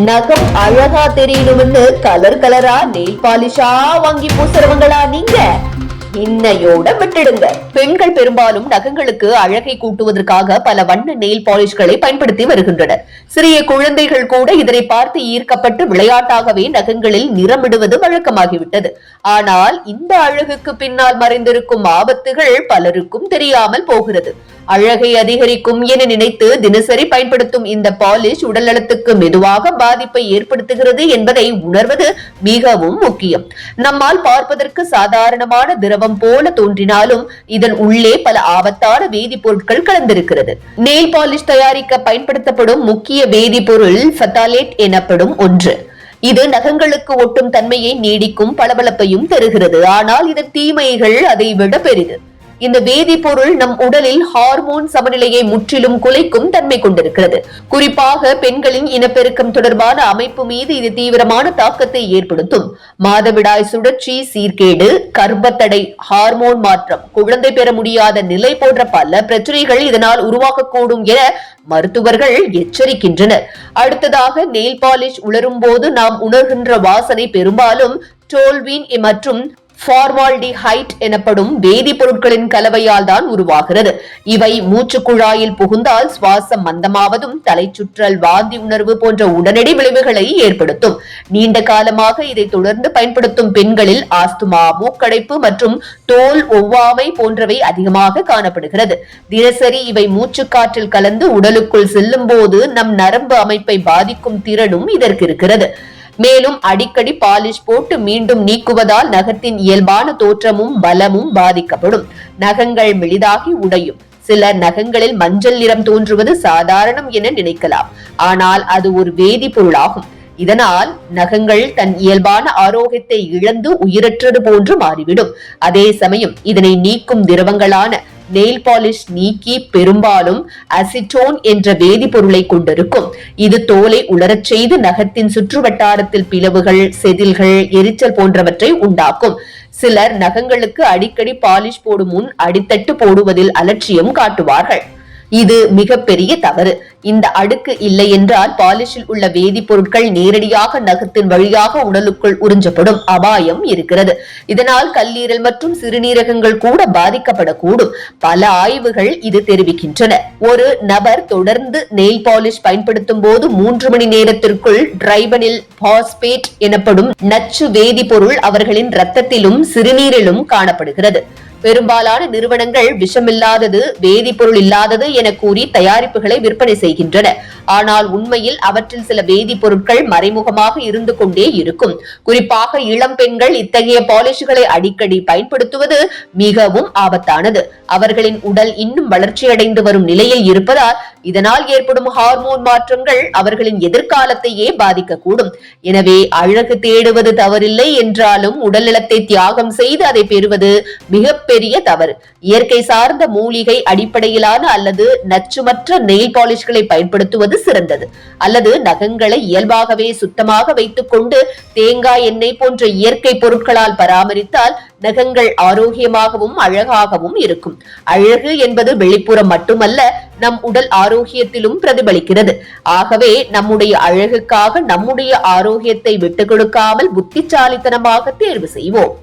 நகம் அழகா தெரியணும்னு கலர் கலரா நெயில் பாலிஷா வாங்கி பூசுறவங்களா நீங்க? இன்னையோட விட்டுடுங்க. பெண்கள் பெரும்பாலும் நகங்களுக்கு அழகை கூட்டுவதற்காக பல வண்ண நெயில் பாலிஷ்களை பயன்படுத்தி வருகின்றனர். சிறிய குழந்தைகள் கூட இதனை பார்த்து ஈர்க்கப்பட்டு விளையாட்டாகவே நகங்களில் நிறமிடுவது வழக்கமாகிவிட்டது. ஆனால் இந்த அழகுக்கு பின்னால் மறைந்திருக்கும் ஆபத்துகள் பலருக்கும் தெரியாமல் போகிறது. அழகை அதிகரிக்கும் என நினைத்து தினசரி பயன்படுத்தும் இந்த பாலிஷ் உடல் நலத்துக்கு மெதுவாக பாதிப்பை ஏற்படுத்துகிறது என்பதை உணர்வது மிகவும் முக்கியம். நம்மால் பார்ப்பதற்கு சாதாரணமான திரவம் போல தோன்றினாலும் இதன் உள்ளே பல ஆபத்தான வேதிப்பொருட்கள் கலந்திருக்கிறது. நெயில் பாலிஷ் தயாரிக்க பயன்படுத்தப்படும் முக்கிய வேதிப்பொருள் ஃபத்தாலேட் எனப்படும் ஒன்று. இது நகங்களுக்கு ஒட்டும் தன்மையை நீடிக்கும் பளபளப்பையும் தருகிறது. ஆனால் இதன் தீமைகள் அதை விட பெரிது. இந்த வேதிப்பொருள் நம் உடலில் ஹார்மோன் சமநிலையை முற்றிலும் குலைக்கும் தன்மை கொண்டிருக்கிறது. குறிப்பாக பெண்களின் இனப்பெருக்கம் தொடர்பான அமைப்பு மீது இது தீவிரமான தாக்கத்தை ஏற்படுத்தும். மாதவிடாய் சுழற்சி சீர்கேடு கர்ப்பத்தடை ஹார்மோன் மாற்றம் குழந்தை பெற முடியாத நிலை போன்ற பல பிரச்சனைகள் இதனால் உருவாகக்கூடும் என மருத்துவர்கள் எச்சரிக்கின்றனர். அடுத்ததாக நெயில் பாலிஷ் உலரும் போது நாம் உணர்கின்ற வாசனை பெரும்பாலும் டோல்வின் மற்றும் ஃபார்மால்டிஹைட் எனப்படும் வேதிப்பொருட்களின் கலவையால் தான் உருவாகிறது. இவை மூச்சு குழாயில் புகுந்தால் சுவாசம் மந்தமாவதும் தலைச்சுற்றல் வாந்தி உணர்வு போன்ற உடனடி விளைவுகளை ஏற்படுத்தும். நீண்ட காலமாக இதை தொடர்ந்து பயன்படுத்தும் பெண்களில் ஆஸ்துமா மூக்கடைப்பு மற்றும் தோல் ஒவ்வாமை போன்றவை அதிகமாக காணப்படுகிறது. தினசரி இவை மூச்சுக்காற்றில் கலந்து உடலுக்குள் செல்லும் போது நம் நரம்பு அமைப்பை பாதிக்கும் திறனும் இதற்கு இருக்கிறது. மேலும் அடிக்கடி பாலிஷ் போட்டு மீண்டும் நீக்குவதால் நகத்தின் இயல்பான தோற்றமும் பலமும் பாதிக்கப்படும். நகங்கள் மெலிதாகி உடையும். சில நகங்களில் மஞ்சள் நிறம் தோன்றுவது சாதாரணம் என நினைக்கலாம். ஆனால் அது ஒரு வேதிப்பொருளாகும் இதனால் நகங்கள் தன் இயல்பான ஆரோக்கியத்தை இழந்து உயிரற்றது போன்று மாறிவிடும். அதே சமயம் இதனை நீக்கும் திரவங்களான நெயில் பாலிஷ் நீக்கி பெரும்பாலும் அசிட்டோன் என்ற வேதிப்பொருளை கொண்டிருக்கும். இது தோலை உலரச் செய்து நகத்தின் சுற்றுவட்டாரத்தில் பிளவுகள் செதில்கள் எரிச்சல் போன்றவற்றை உண்டாக்கும். சிலர் நகங்களுக்கு அடிக்கடி பாலிஷ் போடும் முன் அடித்தட்டு போடுவதில் அலட்சியம் காட்டுவார்கள். இது மிகப்பெரிய தவறு. இந்த அடுக்கு இல்லை என்றால் பாலிஷில் உள்ள வேதிப்பொருட்கள் நேரடியாக நகத்தின் வழியாக உடலுக்குள் உறிஞ்சப்படும் அபாயம் இருக்கிறது. இதனால் கல்லீரல் மற்றும் சிறுநீரகங்கள் கூட பாதிக்கப்படக்கூடும். பல ஆய்வுகள் இது தெரிவிக்கின்றன. ஒரு நபர் தொடர்ந்து நெயில் பாலிஷ் பயன்படுத்தும் போது மூன்று மணி நேரத்திற்குள் டிரைபனில் பாஸ்பேட் எனப்படும் நச்சு வேதிப்பொருள் அவர்களின் ரத்தத்திலும் சிறுநீரிலும் காணப்படுகிறது. பெரும்பாலான நிறுவனங்கள் விஷமில்லாதது வேதிப்பொருள் இல்லாதது என கூறி தயாரிப்புகளை விற்பனை செய்கின்றன. ஆனால் உண்மையில் அவற்றில் சில வேதிப்பொருட்கள் மறைமுகமாக இருந்து கொண்டே இருக்கும். குறிப்பாக இளம் பெண்கள் இத்தகைய பாலிஷ்களை அடிக்கடி பயன்படுத்துவது மிகவும் ஆபத்தானது. அவர்களின் உடல் இன்னும் வளர்ச்சியடைந்து வரும் நிலையில் இருப்பதால் இதனால் ஏற்படும் ஹார்மோன் மாற்றங்கள் அவர்களின் எதிர்காலத்தையே பாதிக்கக்கூடும். எனவே அழகு தேடுவது தவறில்லை என்றாலும் உடல் நலத்தை தியாகம் செய்து அதை பெறுவது மிகப்பெரிய தவறு. இயற்கை சார்ந்த மூலிகை அடிப்படையிலான அல்லது நச்சுமற்ற நெயில் பாலிஷ்களை பயன்படுத்துவது சிறந்தது. அல்லது நகங்களை இயல்பாகவே சுத்தமாக வைத்துக் கொண்டு தேங்காய் எண்ணெய் போன்ற இயற்கை பொருட்களால் பராமரித்தால் நகங்கள் ஆரோக்கியமாகவும் அழகாகவும் இருக்கும். அழகு என்பது வெளிப்புறம் மட்டுமல்ல நம் உடல் ஆரோக்கியத்திலும் பிரதிபலிக்கிறது. ஆகவே நம்முடைய அழகுக்காக நம்முடைய ஆரோக்கியத்தை விட்டுக் கொடுக்காமல் புத்திசாலித்தனமாக தேர்வு செய்வோம்.